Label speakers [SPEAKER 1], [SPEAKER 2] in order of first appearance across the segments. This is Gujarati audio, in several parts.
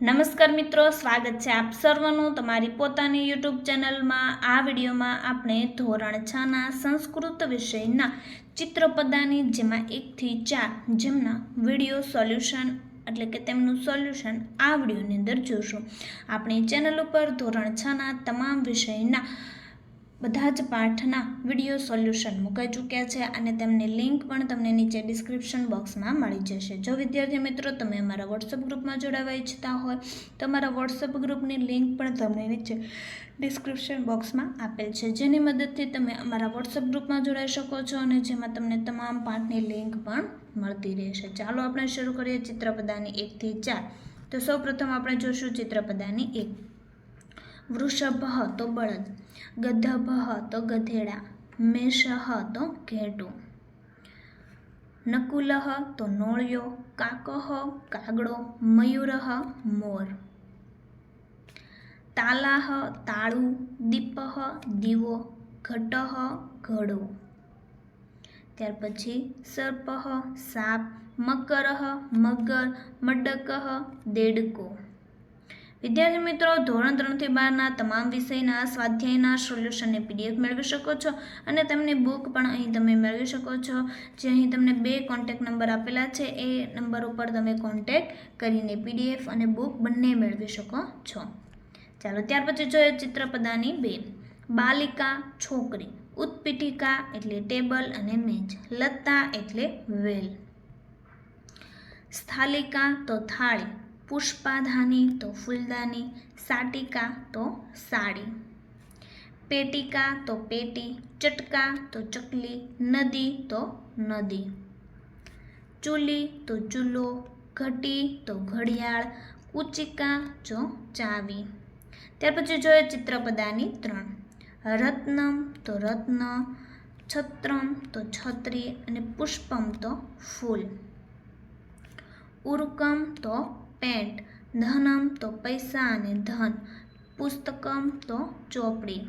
[SPEAKER 1] નમસ્કાર મિત્રો, સ્વાગત છે આપ સર્વનું તમારી પોતાની યુટ્યુબ ચેનલમાં. આ વિડીયોમાં આપણે ધોરણ છના સંસ્કૃત વિષયના ચિત્રપદાની જેમાં એકથી ચાર જેમના વીડિયો સોલ્યુશન એટલે કે તેમનું સોલ્યુશન આ વિડીયોની અંદર જોશું. આપણી ચેનલ ઉપર ધોરણ છના તમામ વિષયના બધા જ પાઠના વીડિયો સોલ્યુશન મુકાઈ ચૂક્યા છે અને તેમની લિંક પણ તમને નીચે ડિસ્ક્રિપ્શન બોક્સમાં મળી જશે. જો વિદ્યાર્થી મિત્રો તમે અમારા વોટ્સઅપ ગ્રુપમાં જોડાવા ઈચ્છતા હોય, તો અમારા વોટ્સઅપ ગ્રુપની લિંક પણ તમને નીચે ડિસ્ક્રિપ્શન બોક્સમાં આપેલ છે. જેની મદદથી તમે અમારા વોટ્સઅપ ગ્રુપમાં જોડાઈ શકો છો અને જેમાં તમને તમામ પાઠની લિંક પણ મળતી રહેશે. ચાલો આપણે શરૂ કરીએ ચિત્રપદાની એકથી ચાર. તો સૌપ્રથમ આપણે જોશું ચિત્રપદાની એક. વૃષભ તો બળદ, ગધભ તો ગધેડા, મેષ તો ઘેટું. નકુલહ તો નોળિયો, કાકહ, કાગડો, મયુરઃ, મોર. તાલાહ, તાળું દીપ દીવો ઘટઃ ઘડો. ત્યાર પછી સર્પઃ સાપ મકરઃ મગર મડક દેડકો. વિદ્યાર્થી મિત્રો, ધોરણ ત્રણથી બારના તમામ વિષયના, સ્વાધ્યાયના સોલ્યુશનને પીડીએફ મેળવી શકો છો અને તેમની બુક પણ અહીં તમે મેળવી શકો છો. જે અહીં તમને બે કોન્ટેક નંબર આપેલા છે, એ નંબર ઉપર તમે કોન્ટેક કરીને પીડીએફ અને બુક બંને મેળવી શકો છો. ચાલો, ત્યાર પછી જોઈએ ચિત્રપદાની બે બાલિકા, છોકરી. ઉત્પીઠિકા એટલે ટેબલ અને મેજ. લતા એટલે વેલ. સ્થાલિકા તો થાળી. પુષ્પાધાની તો ફૂલદાની, સાટિકા તો સાડી. પેટિકા તો પેટી, ચટકા તો ચકલી, નદી તો નદી. ચૂલી તો ચૂલો, ઘટી તો ઘડિયાળ ઉચિકા જો ચાવી. ત્યાર પછી જોઈએ ચિત્રપદાની ત્રણ. રત્નમ તો રત્ન, છત્રમ તો છત્રી અને પુષ્પમ તો ફૂલ. ઉરુકમ તો પેન્ટ, ધનમ તો પૈસા અને ધન, પુસ્તકમ તો ચોપડી.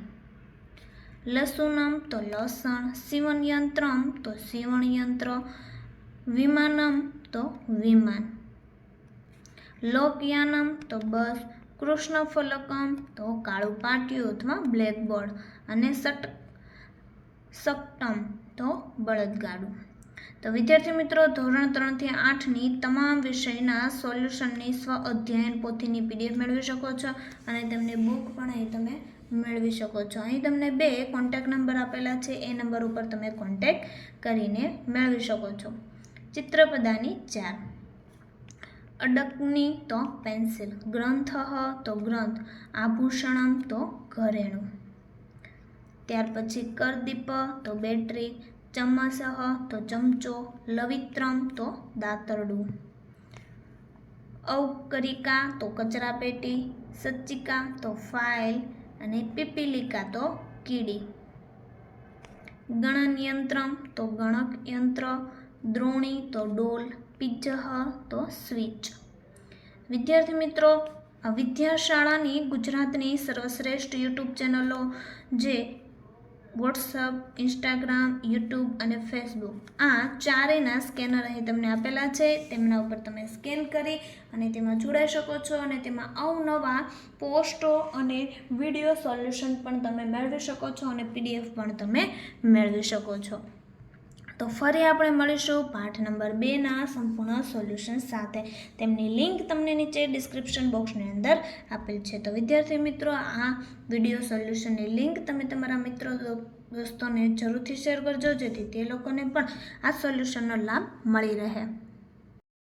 [SPEAKER 1] લસુનમ તો લસણ, સીવણયંત્રમ તો સીવણયંત્ર, વિમાનમ તો વિમાન. લોકયાનમ તો બસ, કૃષ્ણફલકમ તો કાળું પાટિયું અથવા બ્લેકબોર્ડ અને સટ સપ્ટમ તો બળદગાડું. તો વિદ્યાર્થી મિત્રો, ધોરણ ત્રણથી આઠની તમામ વિષયના સોલ્યુશનની સ્વ અધ્યયન પોથીની પીડીએફ મેળવી શકો છો અને તેમની બુક પણ અહીં તમે મેળવી શકો છો. અહીં તમને બે કોન્ટેક નંબર આપેલા છે. એ નંબર ઉપર તમે કોન્ટેક કરીને મેળવી શકો છો. ચિત્રપદાની ચાર. અડકની તો પેન્સિલ, ગ્રંથ તો ગ્રંથ, આભૂષણમ તો ઘરેણું. ત્યાર પછી કરદીપ તો બેટરી ચમસહ તો ચમચો લવિત્રમ તો દાતરડું ઔકરિકા તો કચરાપેટી સચ્ચિકા તો ફાઇલ અને પીપીલિકા તો કીડી ગણનયંત્રમ તો ગણક યંત્ર દ્રોણી તો ડોલ પિજ્જહ તો સ્વિચ વિદ્યાર્થી મિત્રો વિદ્યાશાળાની ગુજરાતની સર્વશ્રેષ્ઠ યુટ્યુબ ચેનલો જે વોટ્સઅપ, ઇન્સ્ટાગ્રામ, યુટ્યુબ અને ફેસબુક. આ ચારેયના સ્કેનર અહીં તમને આપેલા છે. તેમના ઉપર તમે સ્કેન કરી અને તેમાં જોડાઈ શકો છો અને તેમાં અવનવા પોસ્ટો અને વીડિયો સોલ્યુશન પણ તમે મેળવી શકો છો અને પીડીએફ પણ તમે મેળવી શકો છો. તો ફરી આપણે મળીશું પાઠ નંબર બેના સંપૂર્ણ સોલ્યુશન સાથે. તેમની લિંક તમને નીચે ડિસ્ક્રિપ્શન બોક્સની અંદર આપેલ છે. તો વિદ્યાર્થી મિત્રો, આ વીડિયો સોલ્યુશનની લિંક તમે તમારા મિત્રો દોસ્તોને જરૂરથી શેર કરજો, જેથી તે લોકોને પણ આ સોલ્યુશનનો લાભ મળી રહે.